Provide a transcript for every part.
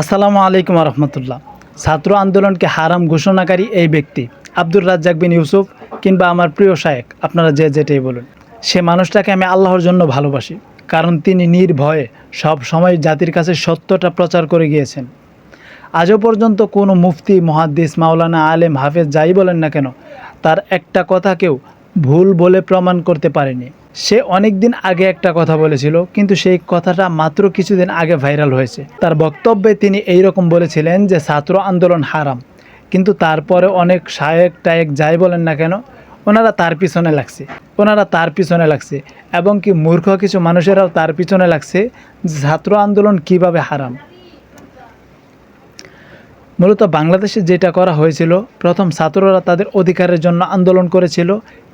আসসালামু আলাইকুম রহমতুল্লাহ ছাত্র আন্দোলনকে হারাম ঘোষণাকারী এই ব্যক্তি আব্দুর রাজ্জাক বিন ইউসুফ কিংবা আমার প্রিয় শায়েক আপনারা যে যেটাই বলুন। সে মানুষটাকে আমি আল্লাহর জন্য ভালোবাসি, কারণ তিনি নির্ভয়ে সব সময় জাতির কাছে সত্যটা প্রচার করে গিয়েছেন। আজও পর্যন্ত কোনো মুফতি, মহাদ্দিস, মাওলানা, আলেম, হাফেজ যাই বলেন না কেন, তার একটা কথা কেউ ভুল বলে প্রমাণ করতে পারেনি। সে অনেক দিন আগে একটা কথা বলেছিল, কিন্তু সেই কথাটা মাত্র কিছুদিন আগে ভাইরাল হয়েছে। তার বক্তব্যে তিনি এই রকম বলেছিলেন যে, ছাত্র আন্দোলন হারাম, কিন্তু তারপরে অনেক শায়েক টায়েক যাই বলেন না কেন, ওনারা তার পিছনে লাগছে, ওনারা তার পিছনে লাগছে, এবং কি মূর্খ কিছু মানুষেরাও তার পিছনে লাগছে ছাত্র আন্দোলন কীভাবে হারাম। মূলত বাংলাদেশে যেটা করা হয়েছিল, প্রথম ছাত্ররা তাদের অধিকারের জন্য আন্দোলন করেছিল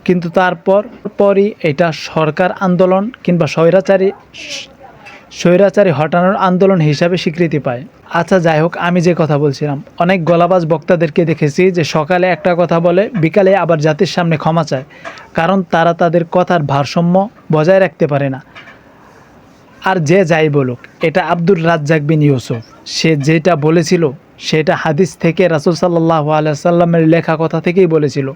কিন্তু তারপর পরই এটা সরকার আন্দোলন কিংবা স্বৈরাচারী স্বৈরাচারী হটানোর আন্দোলন হিসাবে স্বীকৃতি পায়। আচ্ছা যাই হোক, আমি যে কথা বলছিলাম, অনেক গলাবাজ বক্তাদেরকে দেখেছি যে সকালে একটা কথা বলে, বিকালে আবার জাতির সামনে ক্ষমা চায়, কারণ তারা তাদের কথার ভারসাম্য বজায় রাখতে পারে না। আর যে যাই বলুক, এটা আব্দুর রাজ্জাক বিন ইউসুফ, সে যেটা বলেছিল সেটা হাদিস থেকে রাসুল সাল্লাহ আলাইসাল্লামের লেখা কথা থেকেই বলেছিল।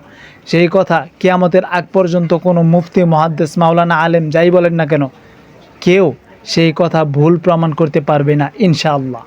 সেই কথা কিয়ামতের আগ পর্যন্ত কোনো মুফতি মহাদ্দেশ মাওলানা, আলেম যাই বলেন না কেন, কেউ সেই কথা ভুল প্রমাণ করতে পারবে না, ইনশাআল্লাহ।